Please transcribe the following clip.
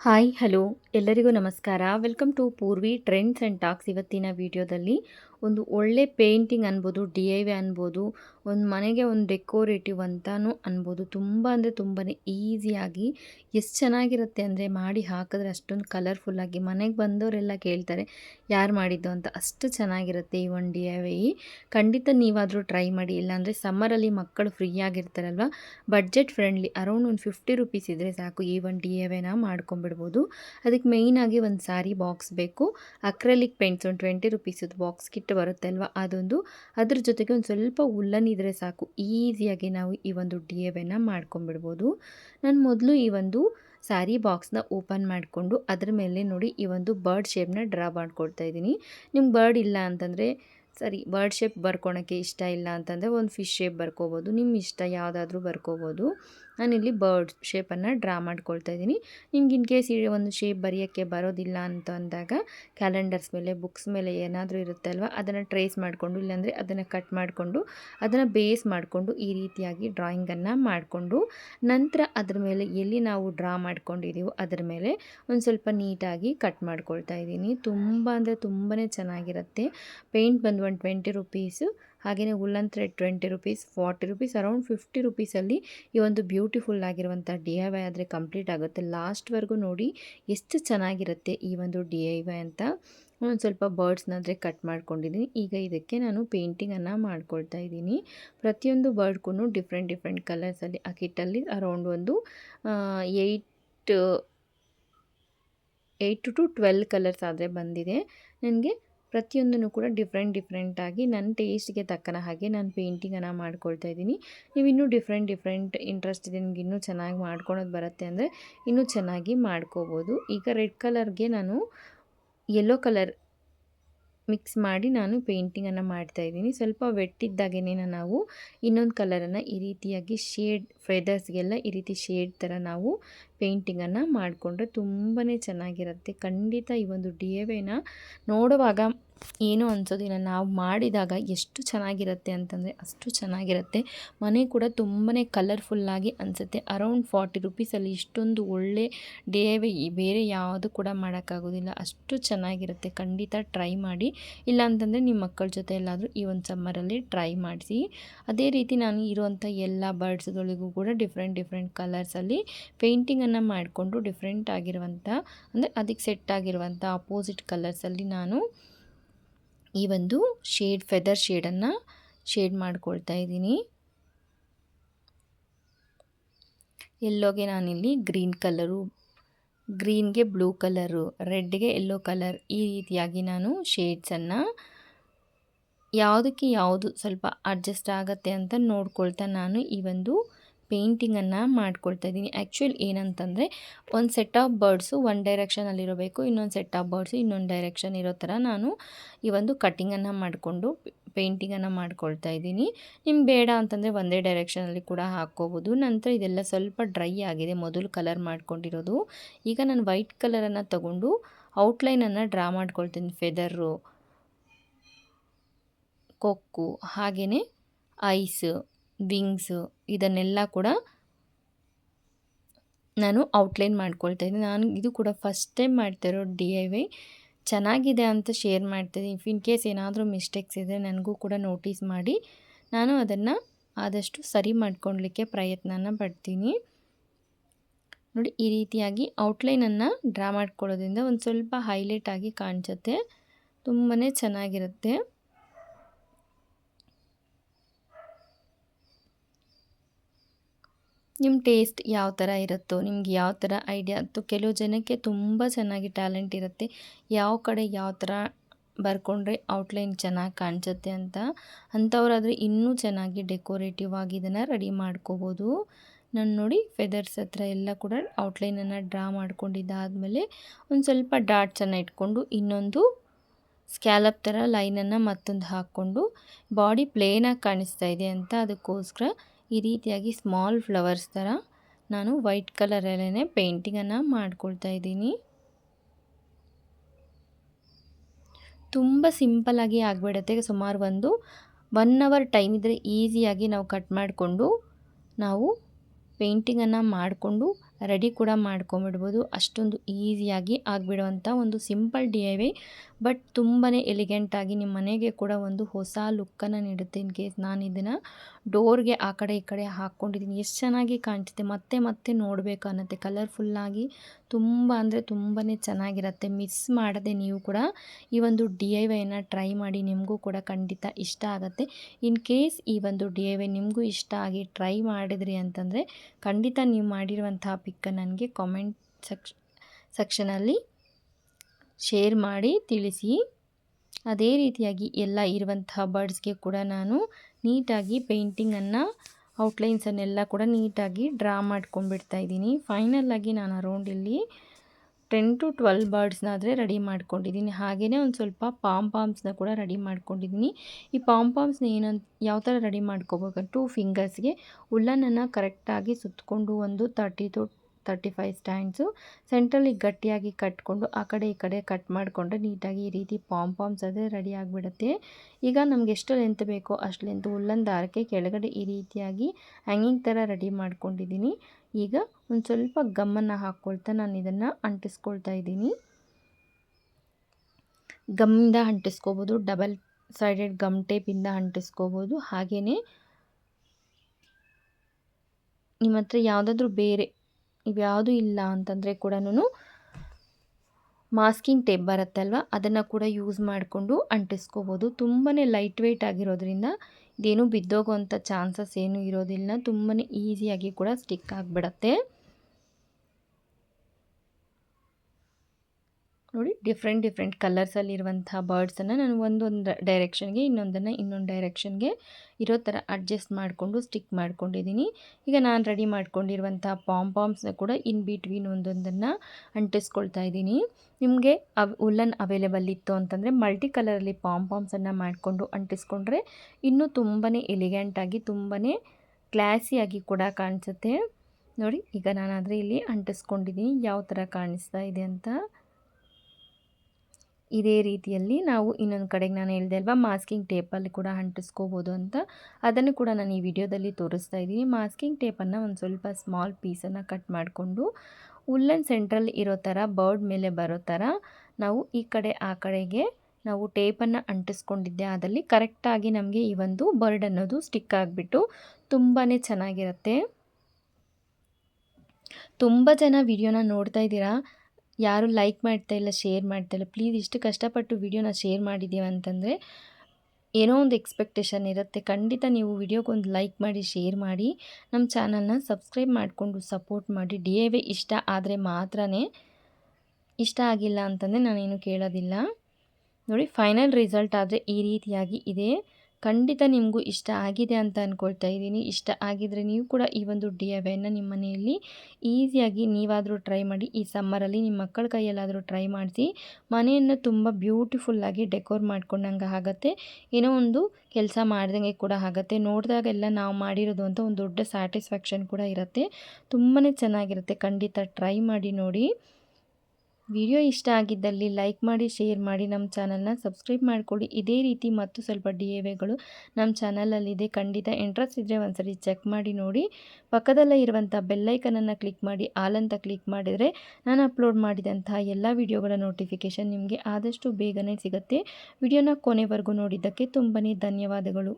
Hi hello. ಎಲ್ಲರಿಗೂ ನಮಸ್ಕಾರ. Welcome to Poorvi trends and talks ಇವತ್ತಿನ ವಿಡಿಯೋದಲ್ಲಿ. ಒಂದು ಒಳ್ಳೆ ಪೇಂಟಿಂಗ್ ಅನ್ಬೋದು, ಡಿ ಐ ವಿ ಅನ್ಬೋದು, ಒಂದು ಮನೆಗೆ ಒಂದು ಡೆಕೋರೇಟಿವ್ ಅಂತಲೂ ಅನ್ಬೋದು. ತುಂಬ ಅಂದರೆ ತುಂಬಾ ಈಸಿಯಾಗಿ ಎಷ್ಟು ಚೆನ್ನಾಗಿರುತ್ತೆ ಅಂದರೆ ಮಾಡಿ ಹಾಕಿದ್ರೆ ಅಷ್ಟೊಂದು ಕಲರ್ಫುಲ್ಲಾಗಿ ಮನೆಗೆ ಬಂದವರೆಲ್ಲ ಕೇಳ್ತಾರೆ, ಯಾರು ಮಾಡಿದ್ದು ಅಂತ? ಅಷ್ಟು ಚೆನ್ನಾಗಿರುತ್ತೆ ಈ ಒಂದು ಡಿ ಐ ವಿ. ಖಂಡಿತ ನೀವಾದರೂ ಟ್ರೈ ಮಾಡಿ. ಇಲ್ಲಾಂದರೆ ಸಮ್ಮರಲ್ಲಿ ಮಕ್ಕಳು ಫ್ರೀ ಆಗಿರ್ತಾರಲ್ವ ಬಡ್ಜೆಟ್ ಫ್ರೆಂಡ್ಲಿ ಅರೌಂಡ್ ಒಂದು ಫಿಫ್ಟಿ ರುಪೀಸ್ ಇದ್ದರೆ ಸಾಕು ಈ ಒಂದು ಡಿ ಐ ವೈನ ಮಾಡ್ಕೊಂಬಿಡ್ಬೋದು ಅದಕ್ಕೆ ಮೇಯ್ನಾಗಿ ಒಂದು ಸಾರಿ ಬಾಕ್ಸ್ ಬೇಕು ಅಕ್ರಲಿಕ್ ಪೇಂಟ್ಸ್ ಒಂದು ಟ್ವೆಂಟಿ ರುಪೀಸದು ಬಾಕ್ಸ್ ಕಿಟ್ ಬರುತ್ತೆ ಅಲ್ವಾ? ಅದೊಂದು ಅದ್ರ ಜೊತೆಗೆ ಒಂದು ಸ್ವಲ್ಪ ಉಲ್ಲನ್ ಇದ್ದರೆ ಸಾಕು. ಈಸಿಯಾಗಿ ನಾವು ಈ ಒಂದು ಡಿ ಎ ವೆನ ಮಾಡ್ಕೊಂಬಿಡ್ಬೋದು ನಾನು ಮೊದಲು ಈ ಒಂದು ಸ್ಯಾರಿ ಬಾಕ್ಸ್ನ ಓಪನ್ ಮಾಡಿಕೊಂಡು ಅದ್ರ ಮೇಲೆ ನೋಡಿ ಈ ಒಂದು ಬರ್ಡ್ ಶೇಪ್ನ ಡ್ರಾ ಮಾಡ್ಕೊಳ್ತಾ ಇದ್ದೀನಿ. ನಿಮ್ಗೆ ಬರ್ಡ್ ಇಲ್ಲ ಅಂತಂದರೆ, ಸರಿ, ಬರ್ಡ್ ಶೇಪ್ ಬರ್ಕೊಳಕ್ಕೆ ಇಷ್ಟ ಇಲ್ಲ ಅಂತಂದರೆ ಒಂದು ಫಿಶ್ ಶೇಪ್ ಬರ್ಕೋಬೋದು. ನಿಮ್ಮ ಇಷ್ಟ ಯಾವುದಾದ್ರೂ ಬರ್ಕೋಬೋದು. ನಾನಿಲ್ಲಿ ಬರ್ಡ್ ಶೇಪನ್ನು ಡ್ರಾ ಮಾಡ್ಕೊಳ್ತಾ ಇದ್ದೀನಿ. ನಿಮ್ಗೆ ಇನ್ ಕೇಸ್ ಈ ಒಂದು ಶೇಪ್ ಬರೆಯೋಕ್ಕೆ ಬರೋದಿಲ್ಲ ಅಂತ ಅಂದಾಗ ಕ್ಯಾಲೆಂಡರ್ಸ್ ಮೇಲೆ ಬುಕ್ಸ್ ಮೇಲೆ ಏನಾದರೂ ಇರುತ್ತೆ ಅಲ್ವಾ, ಅದನ್ನು ಟ್ರೇಸ್ ಮಾಡಿಕೊಂಡು, ಇಲ್ಲಾಂದರೆ ಅದನ್ನು ಕಟ್ ಮಾಡಿಕೊಂಡು, ಅದನ್ನು ಬೇಸ್ ಮಾಡಿಕೊಂಡು ಈ ರೀತಿಯಾಗಿ ಡ್ರಾಯಿಂಗನ್ನು ಮಾಡಿಕೊಂಡು, ನಂತರ ಅದ್ರ ಮೇಲೆ ಎಲ್ಲಿ ನಾವು ಡ್ರಾ ಮಾಡ್ಕೊಂಡಿದ್ದೀವೋ ಅದರ ಮೇಲೆ ಒಂದು ಸ್ವಲ್ಪ ನೀಟಾಗಿ ಕಟ್ ಮಾಡ್ಕೊಳ್ತಾ ಇದ್ದೀನಿ. ತುಂಬ ಅಂದರೆ ತುಂಬಾ ಚೆನ್ನಾಗಿರುತ್ತೆ. ಪೇಂಟ್ ಬಂದು ಒಂದು ಟ್ವೆಂಟಿ ರುಪೀಸು ಹಾಗೆಯೇ woollen thread twenty rupees forty rupees around fifty ರುಪೀಸಲ್ಲಿ ಈ ಒಂದು ಬ್ಯೂಟಿಫುಲ್ ಆಗಿರುವಂಥ ಡಿ ಐ ವೈ ಆದರೆ ಕಂಪ್ಲೀಟ್ ಆಗುತ್ತೆ. ಲಾಸ್ಟ್ವರೆಗೂ ನೋಡಿ ಎಷ್ಟು ಚೆನ್ನಾಗಿರುತ್ತೆ ಈ ಒಂದು ಡಿ ಐ ವೈ ಅಂತ. ಒಂದು ಸ್ವಲ್ಪ ಬರ್ಡ್ಸ್ನಾದರೆ ಕಟ್ ಮಾಡ್ಕೊಂಡಿದ್ದೀನಿ ಈಗ ಇದಕ್ಕೆ ನಾನು ಪೇಂಟಿಂಗನ್ನು ಮಾಡ್ಕೊಳ್ತಾ ಇದ್ದೀನಿ. ಪ್ರತಿಯೊಂದು ಬರ್ಡ್ಗೂ ಡಿಫ್ರೆಂಟ್ ಡಿಫ್ರೆಂಟ್ ಕಲರ್ಸಲ್ಲಿ ಆ ಕಿಟ್ಟಲ್ಲಿ ಅರೌಂಡ್ ಒಂದು eight eight to twelve colours ಆದರೆ ಬಂದಿದೆ. ನನಗೆ ಪ್ರತಿಯೊಂದನ್ನು ಕೂಡ ಡಿಫ್ರೆಂಟ್ ಡಿಫ್ರೆಂಟಾಗಿ ನನ್ನ ಟೇಸ್ಟ್ಗೆ ತಕ್ಕನ ಹಾಗೆ ನಾನು ಪೇಂಟಿಂಗನ್ನು ಮಾಡ್ಕೊಳ್ತಾ ಇದ್ದೀನಿ. ನೀವು ಇನ್ನೂ ಡಿಫ್ರೆಂಟ್ ಡಿಫ್ರೆಂಟ್ ಇಂಟ್ರೆಸ್ಟ್ ಇದೆ, ನಿಮ್ಗೆ ಇನ್ನೂ ಚೆನ್ನಾಗಿ ಮಾಡ್ಕೊಳೋದು ಬರುತ್ತೆ ಅಂದರೆ ಇನ್ನೂ ಚೆನ್ನಾಗಿ ಮಾಡ್ಕೋಬೋದು. ಈಗ ರೆಡ್ ಕಲರ್ಗೆ ನಾನು ಯೆಲ್ಲೋ ಕಲರ್ ಮಿಕ್ಸ್ ಮಾಡಿ ನಾನು ಪೇಂಟಿಂಗನ್ನು ಮಾಡ್ತಾಯಿದ್ದೀನಿ ಸ್ವಲ್ಪ ವೆಟ್ಟಿದ್ದಾಗೇನೆ ನಾವು ಇನ್ನೊಂದು ಕಲರನ್ನು ಈ ರೀತಿಯಾಗಿ ಶೇಡ್ ಫೆದರ್ಸ್ಗೆಲ್ಲ ಈ ರೀತಿ ಶೇಡ್ ಥರ ನಾವು ಪೇಂಟಿಂಗನ್ನು ಮಾಡಿಕೊಂಡ್ರೆ ತುಂಬಾ ಚೆನ್ನಾಗಿರುತ್ತೆ. ಖಂಡಿತ ಈ ಒಂದು ಡಿ ಎ ನೋಡುವಾಗ ಏನೂ ಅನ್ಸೋದಿಲ್ಲ. ನಾವು ಮಾಡಿದಾಗ ಎಷ್ಟು ಚೆನ್ನಾಗಿರುತ್ತೆ ಅಂತಂದರೆ ಅಷ್ಟು ಚೆನ್ನಾಗಿರುತ್ತೆ. ಮನೆ ಕೂಡ ತುಂಬಾ ಕಲರ್ಫುಲ್ಲಾಗಿ ಅನಿಸುತ್ತೆ. ಅರೌಂಡ್ ಫಾರ್ಟಿ ರುಪೀಸಲ್ಲಿ ಇಷ್ಟೊಂದು ಒಳ್ಳೆ ಡೇ ಬೇರೆ ಯಾವುದು ಕೂಡ ಮಾಡೋಕ್ಕಾಗೋದಿಲ್ಲ. ಅಷ್ಟು ಚೆನ್ನಾಗಿರುತ್ತೆ. ಖಂಡಿತ ಟ್ರೈ ಮಾಡಿ. ಇಲ್ಲ ಅಂತಂದರೆ ನಿಮ್ಮ ಮಕ್ಕಳ ಜೊತೆ ಎಲ್ಲಾದರೂ ಈ ಒಂದು ಸಮ್ಮರಲ್ಲಿ ಟ್ರೈ ಮಾಡಿಸಿ. ಅದೇ ರೀತಿ ನಾನು ಇರುವಂಥ ಎಲ್ಲ ಬರ್ಡ್ಸ್ಗಳಿಗೂ ಕೂಡ ಡಿಫ್ರೆಂಟ್ ಡಿಫ್ರೆಂಟ್ ಕಲರ್ಸಲ್ಲಿ ಪೇಂಟಿಂಗನ್ನು ಮಾಡಿಕೊಂಡು ಡಿಫ್ರೆಂಟ್ ಆಗಿರುವಂಥ ಅಂದರೆ ಅದಕ್ಕೆ ಸೆಟ್ ಆಗಿರುವಂಥ ಅಪೋಸಿಟ್ ಕಲರ್ಸಲ್ಲಿ ನಾನು ಈ ಒಂದು ಶೇಡ್ ಫೆದರ್ ಶೇಡನ್ನು ಶೇಡ್ ಮಾಡ್ಕೊಳ್ತಾ ಇದ್ದೀನಿ. ಎಲ್ಲೋಗೆ ನಾನಿಲ್ಲಿ ಗ್ರೀನ್ ಕಲರು ಗ್ರೀನ್ಗೆ ಬ್ಲೂ ಕಲರು ರೆಡ್ಗೆ ಎಲ್ಲೋ ಕಲರ್ ಈ ರೀತಿಯಾಗಿ ನಾನು ಶೇಡ್ಸನ್ನು ಯಾವುದಕ್ಕೆ ಯಾವುದು ಸ್ವಲ್ಪ ಅಡ್ಜಸ್ಟ್ ಆಗುತ್ತೆ ಅಂತ ನೋಡ್ಕೊಳ್ತಾ ನಾನು ಈ ಒಂದು ಪೇಂಟಿಂಗನ್ನು ಮಾಡ್ಕೊಳ್ತಾ ಇದ್ದೀನಿ ಆ್ಯಕ್ಚುಲಿ ಏನಂತಂದರೆ, ಒಂದು ಸೆಟ್ ಆಫ್ ಬರ್ಡ್ಸು ಒನ್ ಡೈರೆಕ್ಷನಲ್ಲಿರಬೇಕು. ಇನ್ನೊಂದು ಸೆಟ್ ಆಫ್ ಬರ್ಡ್ಸು ಇನ್ನೊಂದು ಡೈರೆಕ್ಷನ್ ಇರೋ ಥರ ನಾನು ಈ ಒಂದು ಕಟ್ಟಿಂಗನ್ನು ಮಾಡಿಕೊಂಡು ಪೇಂಟಿಂಗನ್ನು ಮಾಡ್ಕೊಳ್ತಾ ಇದ್ದೀನಿ ನಿಮ್ಗೆ ಬೇಡ ಅಂತಂದರೆ ಒಂದೇ ಡೈರೆಕ್ಷನಲ್ಲಿ ಕೂಡ ಹಾಕ್ಕೋಬೋದು. ನಂತರ ಇದೆಲ್ಲ ಸ್ವಲ್ಪ ಡ್ರೈ ಆಗಿದೆ, ಮೊದಲು ಕಲರ್ ಮಾಡ್ಕೊಂಡಿರೋದು. ಈಗ ನಾನು ವೈಟ್ ಕಲರನ್ನು ತಗೊಂಡು ಔಟ್ಲೈನನ್ನು ಡ್ರಾ ಮಾಡ್ಕೊಳ್ತೀನಿ. ಫೆದರು ಕೊಕ್ಕು ಹಾಗೆಯೇ ಐಸ್. ವಿಂಗ್ಸು ಇದನ್ನೆಲ್ಲ ಕೂಡ ನಾನು ಔಟ್ಲೈನ್ ಮಾಡ್ಕೊಳ್ತಾ ಇದ್ದೀನಿ. ನಾನು ಇದು ಕೂಡ ಫಸ್ಟ್ ಟೈಮ್ ಮಾಡ್ತಿರೋ ಡಿ ಐ ವೈ ಚೆನ್ನಾಗಿದೆ ಅಂತ ಶೇರ್ ಮಾಡ್ತಿದ್ದೀನಿ ಇಫ್ ಇನ್ ಕೇಸ್ ಏನಾದರೂ ಮಿಸ್ಟೇಕ್ಸ್ ಇದ್ದರೆ ನನಗೂ ಕೂಡ ನೋಟಿಸ್ ಮಾಡಿ. ನಾನು ಅದನ್ನು ಆದಷ್ಟು ಸರಿ ಮಾಡ್ಕೊಳ್ಲಿಕ್ಕೆ ಪ್ರಯತ್ನನ ಪಡ್ತೀನಿ. ನೋಡಿ, ಈ ರೀತಿಯಾಗಿ ಔಟ್ಲೈನನ್ನು ಡ್ರಾ ಮಾಡ್ಕೊಳ್ಳೋದ್ರಿಂದ ಒಂದು ಸ್ವಲ್ಪ ಹೈಲೈಟ್ ಆಗಿ ಕಾಣಿಸುತ್ತೆ. ತುಂಬಾ ಚೆನ್ನಾಗಿರುತ್ತೆ. ನಿಮ್ಮ ಟೇಸ್ಟ್ ಯಾವ ಥರ ಇರುತ್ತೋ, ನಿಮ್ಗೆ ಯಾವ ಥರ ಐಡಿಯಾ ಇತ್ತು ಕೆಲವು ಜನಕ್ಕೆ ತುಂಬ ಚೆನ್ನಾಗಿ ಟ್ಯಾಲೆಂಟ್ ಇರುತ್ತೆ. ಯಾವ ಕಡೆ ಯಾವ ಥರ ಬರ್ಕೊಂಡ್ರೆ ಔಟ್ಲೈನ್ ಚೆನ್ನಾಗಿ ಕಾಣಿಸುತ್ತೆ ಅಂತ, ಅಂಥವ್ರಾದರೆ ಇನ್ನೂ ಚೆನ್ನಾಗಿ ಡೆಕೋರೇಟಿವ್ ಆಗಿ ಇದನ್ನು ರೆಡಿ ಮಾಡ್ಕೋಬೋದು. ನಾನು ನೋಡಿ ಫೆದರ್ಸ್ ಹತ್ರ ಎಲ್ಲ ಕೂಡ ಔಟ್ಲೈನನ್ನು ಡ್ರಾ ಮಾಡ್ಕೊಂಡಿದ್ದಾದಮೇಲೆ ಒಂದು ಸ್ವಲ್ಪ ಡಾಟ್ಸನ್ನು ಇಟ್ಕೊಂಡು ಇನ್ನೊಂದು ಸ್ಕ್ಯಾಲಪ್ ಥರ ಲೈನನ್ನು ಮತ್ತೊಂದು ಹಾಕ್ಕೊಂಡು ಬಾಡಿ ಪ್ಲೇನಾಗಿ ಕಾಣಿಸ್ತಾ ಇದೆ ಅಂತ ಅದಕ್ಕೋಸ್ಕರ ಈ ರೀತಿಯಾಗಿ ಸ್ಮಾಲ್ ಫ್ಲವರ್ಸ್ ಥರ ನಾನು ವೈಟ್ ಕಲರಲ್ಲೇ ಪೇಂಟಿಂಗನ್ನು ಮಾಡ್ಕೊಳ್ತಾ ಇದ್ದೀನಿ. ತುಂಬ ಸಿಂಪಲ್ಲಾಗಿ ಆಗಿಬಿಡುತ್ತೆ. ಸುಮಾರು ಒಂದು ಒನ್ ಅವರ್ ಟೈಮ್ ಇದ್ದರೆ ಈಸಿಯಾಗಿ ನಾವು ಕಟ್ ಮಾಡಿಕೊಂಡು ನಾವು ಪೇಂಟಿಂಗನ್ನು ಮಾಡಿಕೊಂಡು ರೆಡಿ ಕೂಡ ಮಾಡ್ಕೊಂಬಿಡ್ಬೋದು ಅಷ್ಟೊಂದು ಈಸಿಯಾಗಿ ಆಗಿಬಿಡುವಂಥ ಒಂದು simple D I Y but ತುಂಬಾ ಎಲಿಗೆಂಟಾಗಿ ನಿಮ್ಮ ಮನೆಗೆ ಕೂಡ ಒಂದು ಹೊಸ ಲುಕ್ಕನ್ನು ನೀಡುತ್ತೆ ಇನ್ ಕೇಸ್ ನಾನು ಇದನ್ನು ಡೋರ್ಗೆ ಆ ಕಡೆ ಈ ಕಡೆ ಹಾಕ್ಕೊಂಡಿದ್ದೀನಿ ಎಷ್ಟು ಚೆನ್ನಾಗಿ ಕಾಣಿಸುತ್ತೆ ಮತ್ತೆ ಮತ್ತೆ ನೋಡಬೇಕು ಅನ್ನತ್ತೆ. ಕಲರ್ಫುಲ್ಲಾಗಿ ತುಂಬ ಅಂದರೆ ತುಂಬಾ ಚೆನ್ನಾಗಿರುತ್ತೆ. ಮಿಸ್ ಮಾಡದೆ ನೀವು ಕೂಡ ಈ ಒಂದು ಡಿ ಐ ವೈನ ಟ್ರೈ ಮಾಡಿ ನಿಮಗೂ ಕೂಡ ಖಂಡಿತ ಇಷ್ಟ ಆಗುತ್ತೆ. ಇನ್ ಕೇಸ್ ಈ ಒಂದು ಡಿ ಐ ವೈ ನಿಮಗೂ ಇಷ್ಟ ಆಗಿ ಟ್ರೈ ಮಾಡಿದ್ರಿ ಅಂತಂದರೆ ಖಂಡಿತ ನೀವು ಮಾಡಿರುವಂತಹ ಪಿಕ್ಕ ನನಗೆ ಕಾಮೆಂಟ್ ಸೆಕ್ಷ ಸೆಕ್ಷನಲ್ಲಿ ಶೇರ್ ಮಾಡಿ ತಿಳಿಸಿ. ಅದೇ ರೀತಿಯಾಗಿ ಎಲ್ಲ ಇರುವಂತಹ ಬರ್ಡ್ಸ್ಗೆ ಕೂಡ ನಾನು ನೀಟಾಗಿ ಪೇಂಟಿಂಗನ್ನು ಔಟ್ಲೈನ್ಸನ್ನೆಲ್ಲ ಕೂಡ ನೀಟಾಗಿ ಡ್ರಾ ಮಾಡ್ಕೊಂಡ್ಬಿಡ್ತಾ ಇದ್ದೀನಿ. ಫೈನಲ್ಲಾಗಿ ನಾನು ಅರೌಂಡ್ ಇಲ್ಲಿ ಟೆನ್ ಟು ಟ್ವೆಲ್ ಬರ್ಡ್ಸ್ನಾದರೆ ರೆಡಿ ಮಾಡ್ಕೊಂಡಿದ್ದೀನಿ. ಹಾಗೆಯೇ ಒಂದು ಸ್ವಲ್ಪ ಪಾಮ್ ಪಾಮ್ಸ್ನ ಕೂಡ ರೆಡಿ ಮಾಡ್ಕೊಂಡಿದ್ದೀನಿ. ಈ ಪಾಮ್ ಪಾಮ್ಸ್ನ ಏನಂತ, ಯಾವ ಥರ ರೆಡಿ ಮಾಡ್ಕೋಬೇಕು? ಟೂ ಫಿಂಗರ್ಸ್ಗೆ ಉಲ್ಲನನ್ನು ಕರೆಕ್ಟಾಗಿ ಸುತ್ತಕೊಂಡು ಒಂದು thirty to thirty five stands ಸೆಂಟ್ರಲ್ಲಿ ಗಟ್ಟಿಯಾಗಿ ಕಟ್ಕೊಂಡು ಆ ಕಡೆ ಈ ಕಡೆ ಕಟ್ ಮಾಡಿಕೊಂಡ್ರೆ ನೀಟಾಗಿ ಈ ರೀತಿ ಪಾಮ್ ಪಾಮ್ಸ್ ಅದೇ ರೆಡಿ ಆಗಿಬಿಡುತ್ತೆ. ಈಗ ನಮ್ಗೆ ಎಷ್ಟು ಲೆಂತ್ ಬೇಕೋ ಅಷ್ಟು ಲೆಂತ್ ಉಲ್ಲನ್ ದಾರಕ್ಕೆ ಕೆಳಗಡೆ ಈ ರೀತಿಯಾಗಿ ಹ್ಯಾಂಗಿಂಗ್ ಥರ ರೆಡಿ ಮಾಡ್ಕೊಂಡಿದ್ದೀನಿ. ಈಗ ಒಂದು ಸ್ವಲ್ಪ ಗಮ್ಮನ್ನು ಹಾಕ್ಕೊಳ್ತಾ ನಾನು ಇದನ್ನು ಅಂಟಿಸ್ಕೊಳ್ತಾ ಇದ್ದೀನಿ. ಗಮ್ಮಿಂದ ಅಂಟಿಸ್ಕೋಬೋದು ಡಬಲ್ ಸೈಡೆಡ್ ಗಮ್ ಟೇಪಿಂದ ಅಂಟಿಸ್ಕೋಬೋದು ಹಾಗೆಯೇ ನಿಮ್ಮ ಹತ್ರ ಯಾವುದಾದ್ರೂ ಬೇರೆ ಇವ್ಯಾವುದೂ ಇಲ್ಲ ಅಂತಂದರೆ ಕೂಡ ಮಾಸ್ಕಿಂಗ್ ಟೇಪ್ ಬರುತ್ತಲ್ವ? ಅದನ್ನು ಕೂಡ ಯೂಸ್ ಮಾಡಿಕೊಂಡು ಅಂಟಿಸ್ಕೋಬೋದು. ತುಂಬಾ ಲೈಟ್ ವೆಯ್ಟ್ ಆಗಿರೋದ್ರಿಂದ ಇದೇನು ಬಿದ್ದೋಗೋವಂಥ ಚಾನ್ಸಸ್ ಏನೂ ಇರೋದಿಲ್ಲ. ತುಂಬಾ ಈಸಿಯಾಗಿ ಕೂಡ ಸ್ಟಿಕ್ ಆಗಿಬಿಡತ್ತೆ. ನೋಡಿ. ಡಿಫ್ರೆಂಟ್ ಡಿಫ್ರೆಂಟ್ ಕಲರ್ಸಲ್ಲಿರುವಂಥ ಬರ್ಡ್ಸನ್ನು ನಾನು ಒಂದೊಂದು ಡೈರೆಕ್ಷನ್ಗೆ ಇನ್ನೊಂದನ್ನು ಇನ್ನೊಂದು ಡೈರೆಕ್ಷನ್ಗೆ ಇರೋ ಥರ ಅಡ್ಜಸ್ಟ್ ಮಾಡಿಕೊಂಡು ಸ್ಟಿಕ್ ಮಾಡ್ಕೊಂಡಿದ್ದೀನಿ ಈಗ ನಾನು ರೆಡಿ ಮಾಡ್ಕೊಂಡಿರುವಂಥ ಪಾಮ್ ಪಾಮ್ಸ್ನ ಕೂಡ ಇನ್ ಬಿಟ್ವೀನ್ ಒಂದೊಂದನ್ನು ಅಂಟಿಸ್ಕೊಳ್ತಾ ಇದ್ದೀನಿ ನಿಮಗೆ ಅವ್, ಉಲ್ಲನ್ ಅವೈಲೇಬಲ್ ಇತ್ತು ಅಂತಂದರೆ ಮಲ್ಟಿ ಕಲರಲ್ಲಿ ಪಾಮ್ ಪಾಮ್ಸನ್ನು ಮಾಡಿಕೊಂಡು ಅಂಟಿಸ್ಕೊಂಡ್ರೆ ಇನ್ನೂ ತುಂಬಾ ಎಲಿಗೆಂಟಾಗಿ ತುಂಬಾ ಕ್ಲಾಸಿಯಾಗಿ ಕೂಡ ಕಾಣಿಸುತ್ತೆ. ನೋಡಿ, ಈಗ ನಾನಾದರೆ ಇಲ್ಲಿ ಅಂಟಿಸ್ಕೊಂಡಿದ್ದೀನಿ ಯಾವ ಥರ ಕಾಣಿಸ್ತಾ ಇದೆ ಅಂತ. ಇದೇ ರೀತಿಯಲ್ಲಿ ನಾವು ಇನ್ನೊಂದು ಕಡೆಗೆ ನಾನು ಹೇಳಿದೆ ಅಲ್ವಾ, ಮಾಸ್ಕಿಂಗ್ ಟೇಪಲ್ಲಿ ಕೂಡ ಅಂಟಿಸ್ಕೋಬೋದು ಅಂತ. ಅದನ್ನು ಕೂಡ ನಾನು ಈ ವಿಡಿಯೋದಲ್ಲಿ ತೋರಿಸ್ತಾ ಇದ್ದೀನಿ. ಮಾಸ್ಕಿಂಗ್ ಟೇಪನ್ನು ಒಂದು ಸ್ವಲ್ಪ ಸ್ಮಾಲ್ ಪೀಸನ್ನು ಕಟ್ ಮಾಡಿಕೊಂಡು, ಉಲ್ಲನ್ ಸೆಂಟ್ರಲ್ ಇರೋ ಥರ ಬರ್ಡ್ ಮೇಲೆ ಬರೋ ಥರ ನಾವು ಈ ಕಡೆ, ಆ ಕಡೆಗೆ ನಾವು ಟೇಪನ್ನು ಅಂಟಿಸ್ಕೊಂಡಿದ್ದೆ. ಅದರಲ್ಲಿ ಕರೆಕ್ಟಾಗಿ ನಮಗೆ ಈ ಒಂದು ಬರ್ಡ್ ಅನ್ನೋದು ಸ್ಟಿಕ್ ಆಗಿಬಿಟ್ಟು ತುಂಬಾ ಚೆನ್ನಾಗಿರುತ್ತೆ. ತುಂಬ ಜನ ವಿಡಿಯೋನ ನೋಡ್ತಾ ಇದ್ದೀರಾ? ಯಾರು ಲೈಕ್ ಮಾಡ್ತಾ ಇಲ್ಲ ಶೇರ್ ಮಾಡ್ತಾ ಇಲ್ಲ. ಪ್ಲೀಸ್ ಇಷ್ಟು ಕಷ್ಟಪಟ್ಟು ವಿಡಿಯೋನ ಶೇರ್ ಮಾಡಿದ್ದೀವಿ ಅಂತಂದರೆ ಏನೋ ಒಂದು ಎಕ್ಸ್ಪೆಕ್ಟೇಷನ್ ಇರುತ್ತೆ. ಖಂಡಿತ ನೀವು ವಿಡಿಯೋಗೊಂದು ಲೈಕ್ ಮಾಡಿ ಶೇರ್ ಮಾಡಿ. ನಮ್ಮ ಚಾನಲ್ನ ಸಬ್ಸ್ಕ್ರೈಬ್ ಮಾಡಿಕೊಂಡು ಸಪೋರ್ಟ್ ಮಾಡಿ. ಡಿ ಎ ವಿ ಇಷ್ಟ ಆದರೆ ಮಾತ್ರ ಇಷ್ಟ ಆಗಿಲ್ಲ ಅಂತಂದರೆ ನಾನೇನು ಕೇಳೋದಿಲ್ಲ. ನೋಡಿ ಫೈನಲ್ ರಿಸಲ್ಟ್ ಆದರೆ ಈ ರೀತಿಯಾಗಿ ಇದೆ. ಖಂಡಿತ ನಿಮಗೂ ಇಷ್ಟ ಆಗಿದೆ ಅಂತ ಅಂದ್ಕೊಳ್ತಾ ಇದ್ದೀನಿ. ಇಷ್ಟ ಆಗಿದರೆ ನೀವು ಕೂಡ ಈ ಒಂದು ಡಿ ಎ ನಿಮ್ಮ ಮನೆಯಲ್ಲಿ ಈಸಿಯಾಗಿ ನೀವಾದರೂ ಟ್ರೈ ಮಾಡಿ, ಈ ಸಮ್ಮರಲ್ಲಿ ನಿಮ್ಮ ಮಕ್ಕಳ ಕೈಯಲ್ಲಾದರೂ ಟ್ರೈ ಮಾಡಿಸಿ, ಮನೆಯನ್ನು ತುಂಬ ಬ್ಯೂಟಿಫುಲ್ಲಾಗಿ ಡೆಕೋರ್ ಮಾಡ್ಕೊಂಡಂಗೆ ಆಗುತ್ತೆ. ಏನೋ ಒಂದು ಕೆಲಸ ಮಾಡ್ದಂಗೆ ಕೂಡ ಆಗುತ್ತೆ. ನೋಡಿದಾಗೆಲ್ಲ ನಾವು ಮಾಡಿರೋದು ಅಂತ ಒಂದು ದೊಡ್ಡ ಸ್ಯಾಟಿಸ್ಫ್ಯಾಕ್ಷನ್ ಕೂಡ ಇರುತ್ತೆ. ತುಂಬಾ ಚೆನ್ನಾಗಿರುತ್ತೆ. ಖಂಡಿತ ಟ್ರೈ ಮಾಡಿ ನೋಡಿ. ವಿಡಿಯೋ ಇಷ್ಟ ಆಗಿದ್ದಲ್ಲಿ ಲೈಕ್ ಮಾಡಿ, ಶೇರ್ ಮಾಡಿ, ನಮ್ಮ ಚಾನಲ್ನ ಸಬ್ಸ್ಕ್ರೈಬ್ ಮಾಡಿಕೊಳ್ಳಿ. ಇದೇ ರೀತಿ ಮತ್ತು ಸ್ವಲ್ಪ ಡಿ ಎ ವೆಗಳು ನಮ್ಮ ಚಾನಲಲ್ಲಿದೆ. ಖಂಡಿತ ಇಂಟ್ರೆಸ್ಟ್ ಇದ್ದರೆ ಒಂದ್ಸರಿ ಚೆಕ್ ಮಾಡಿ ನೋಡಿ. ಪಕ್ಕದಲ್ಲೇ ಇರುವಂಥ ಬೆಲ್ಲೈಕನನ್ನು ಕ್ಲಿಕ್ ಮಾಡಿ ಆಲ್ ಅಂತ ಕ್ಲಿಕ್ ಮಾಡಿದರೆ ನಾನು ಅಪ್ಲೋಡ್ ಮಾಡಿದಂತಹ ಎಲ್ಲ ವಿಡಿಯೋಗಳ ನೋಟಿಫಿಕೇಷನ್ ನಿಮಗೆ ಆದಷ್ಟು ಬೇಗನೆ ಸಿಗುತ್ತೆ. ವಿಡಿಯೋನ ಕೊನೆವರೆಗೂ ನೋಡಿದ್ದಕ್ಕೆ ತುಂಬನೇ ಧನ್ಯವಾದಗಳು.